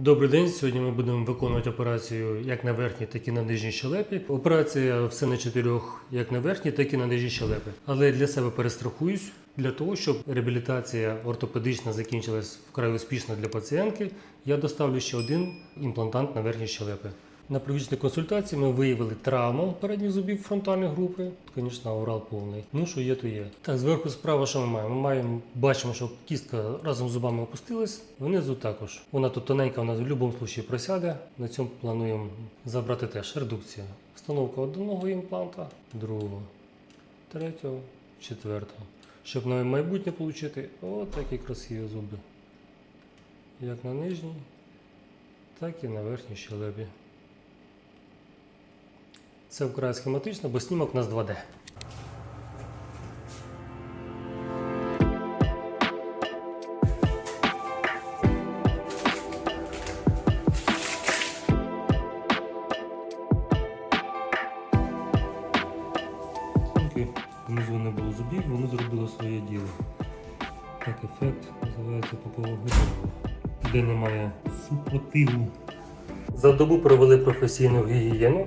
Добрий день. Сьогодні ми будемо виконувати операцію як на верхній, так і на нижній щелепі. Операція все на чотирьох, як на верхній, так і на нижній щелепі. Але для себе перестрахуюсь для того, щоб реабілітація ортопедична закінчилась вкрай успішно для пацієнтки. Я доставлю ще один імплантант на верхній щелепі. На первічній консультації ми виявили травму передніх зубів фронтальної групи. Звісно, урал повний. Ну що є, то є. Так, зверху справа, що ми маємо? Ми маємо, бачимо, що кістка разом з зубами опустилась. Внизу також. Вона тут тоненька, вона в будь-якому випадку просяде. На цьому плануємо забрати теж редукція. Встановка одного імпланта, другого, третього, четвертого. Щоб на майбутнє отримати отакі красиві зуби. Як на нижній, так і на верхній щелепі. Це вкрай схематично, бо снімок у нас 2D. Тільки внизу не було зубів, воно зробило своє діло. Так, ефект називається попового де немає супротиву. За добу провели професійну гігієну,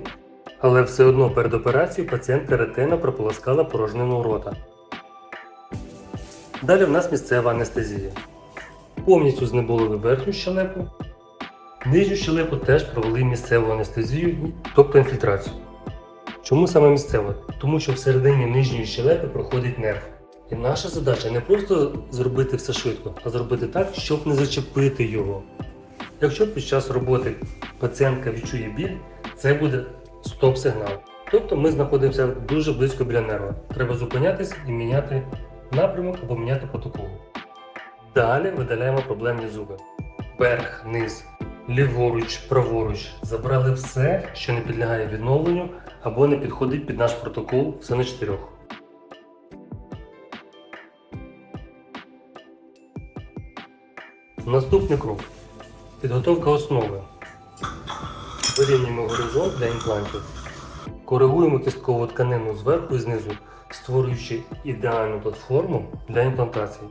але все одно перед операцією пацієнтка ретельно прополоскала порожнину рота. Далі в нас місцева анестезія. Повністю знеболили верхню щелепу. Нижню щелепу теж провели місцеву анестезію, тобто інфільтрацію. Чому саме місцево? Тому що всередині нижньої щелепи проходить нерв. І наша задача не просто зробити все швидко, а зробити так, щоб не зачепити його. Якщо під час роботи пацієнтка відчує біль, це буде стоп-сигнал. Тобто ми знаходимося дуже близько біля нерва. Треба зупинятись і міняти напрямок або міняти протокол. Далі видаляємо проблемні зуби. Верх, низ, ліворуч, праворуч. Забрали все, що не підлягає відновленню або не підходить під наш протокол все на чотирьох. Наступний крок. Підготовка основи. Вирівнюємо горизонт для імплантів. Коригуємо кісткову тканину зверху і знизу, створюючи ідеальну платформу для імплантації.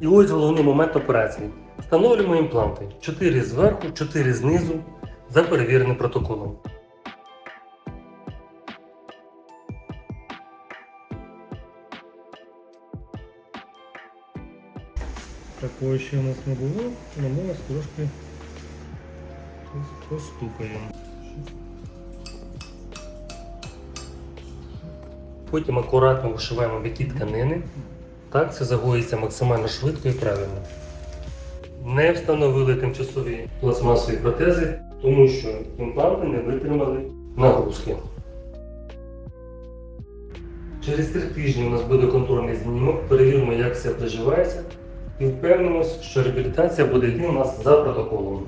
І ось головний момент операції. Встановлюємо імпланти 4 зверху, 4 знизу за перевіреним протоколом. Такого ще у нас не було, але ми нас трошки постукаємо. Потім акуратно вишиваємо віки тканини. Так це загоїться максимально швидко і правильно. Не встановили тимчасові пластмасові протези, тому що імпланти не витримали нагрузки. Через три тижні у нас буде контрольний знімок, перевіримо, як все проживається і впевнимось, що реабілітація буде йти у нас за протоколом.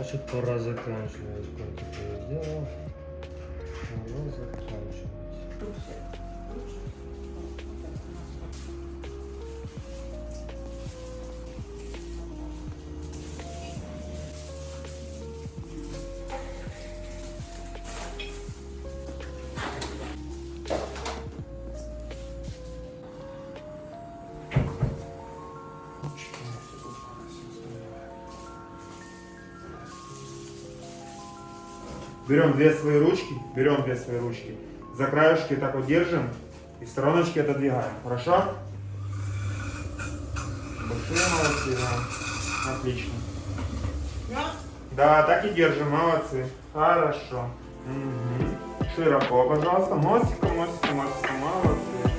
Значит, пора заканчивать. Сколько ты сделал? Пора заканчивать. Берем две свои ручки, берем две свои ручки, за краешки так вот держим и стороночки отодвигаем. Хорошо? Большие молодцы, да. Отлично. Да, так и держим, молодцы. Хорошо. Мгм. Широко, пожалуйста. Мостиком, мостиком, мостиком, молодцы.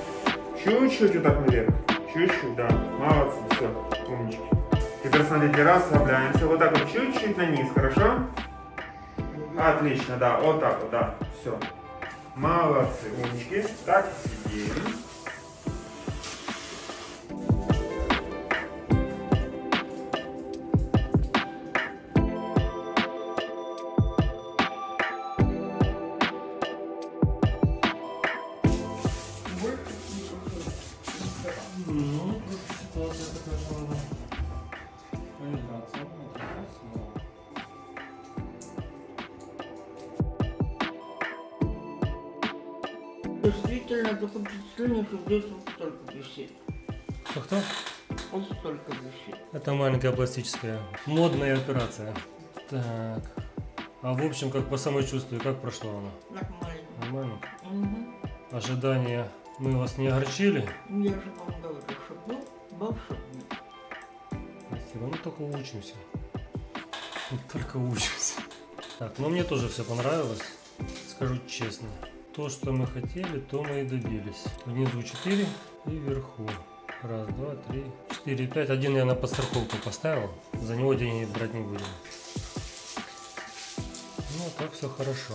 Чуть-чуть вот так наверх. Чуть-чуть, да. Молодцы, все, умнички. Теперь смотрите, расслабляемся. Вот так вот чуть-чуть на низ, хорошо? Отлично, да, вот так вот, да, все. Молодцы, умнички. Так, сидим. Действительно только впечатление, что здесь вот столько висит. Кто-кто? Вот столько висит. Это маленькая пластическая. Модная операция. Так. А в общем, как по самочувствию, как прошла она? Нормально. Нормально? Мгм. Ожидания мы вас не огорчили? Я же вам говорю, что был волшебник. Спасибо. Ну только учимся. Мы Только учимся. Так, ну мне тоже все понравилось. Скажу честно. То, что мы хотели, то мы и добились. Внизу 4 и вверху. Раз, два, три, четыре, пять. Один я на подстраховку поставил. За него деньги брать не будем. Ну, так все хорошо.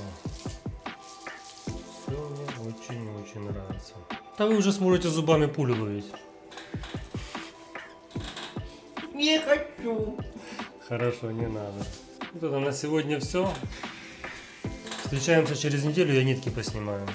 Все мне очень-очень нравится. Да вы уже сможете зубами пулю ловить. Не хочу. Хорошо, не надо. Вот это на сегодня все. Встречаемся через неделю, я нитки поснимаю.